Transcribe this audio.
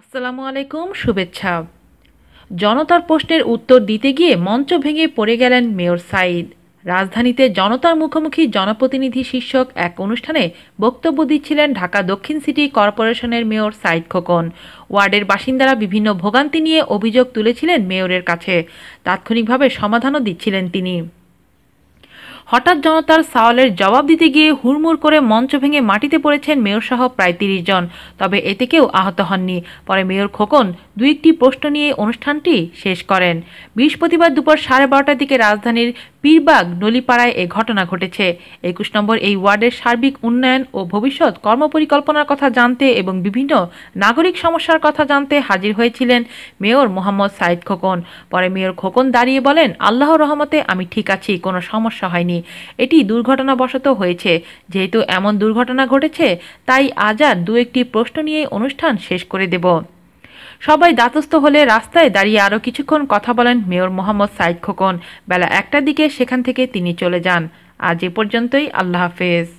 আসসালামু আলাইকুম, শুভেচ্ছা। জনতার প্রশ্নের উত্তর দিতে গিয়ে মঞ্চ ভেঙে পড়ে গেলেন মেয়র সাইদ। রাজধানীতে জনতার মুখোমুখি জনপ্রতিনিধি শীর্ষক এক অনুষ্ঠানে বক্তব্য দিচ্ছিলেন ঢাকা দক্ষিণ সিটি কর্পোরেশনের মেয়র সাইদ খোকন। ওয়ার্ডের বাসিন্দারা বিভিন্ন ভোগান্তি নিয়ে অভিযোগ তুলেছিলেন মেয়রের কাছে। তাৎক্ষণিকভাবে সমাধানও দিচ্ছিলেন তিনি। হঠাৎ জনতার সাওয়ালের জবাব দিতে গিয়ে হুড়মুড় করে মঞ্চ ভেঙে মাটিতে পড়েছেন মেয়রসহ প্রায় তিরিশ জন। তবে এতে কেউ আহত হননি। পরে মেয়র খোকন দু একটি প্রশ্ন নিয়ে অনুষ্ঠানটি শেষ করেন। বৃহস্পতিবার দুপুর সাড়ে বারোটার দিকে রাজধানীর পীরবাগ নলিপাড়ায় এ ঘটনা ঘটেছে। একুশ নম্বর এই ওয়ার্ডের সার্বিক উন্নয়ন ও ভবিষ্যৎ কর্মপরিকল্পনার কথা জানতে এবং বিভিন্ন নাগরিক সমস্যার কথা জানতে হাজির হয়েছিলেন মেয়র মোহাম্মদ সাইদ খোকন। পরে মেয়র খোকন দাঁড়িয়ে বলেন, আল্লাহর রহমতে আমি ঠিক আছি, কোনো সমস্যা এটি দুর্ঘটনাবশত হয়েছে। যেহেতু এমন দুর্ঘটনা ঘটেছে, তাই আজ আর দু একটি প্রশ্ন নিয়ে অনুষ্ঠান শেষ করে দেব। সবাই দাতস্থ হলে রাস্তায় দাঁড়িয়ে আরও কিছুক্ষণ কথা বলেন মেয়র মোহাম্মদ সাইদ খোকন। বেলা একটার দিকে সেখান থেকে তিনি চলে যান। আজ এ পর্যন্তই, আল্লাহ হাফেজ।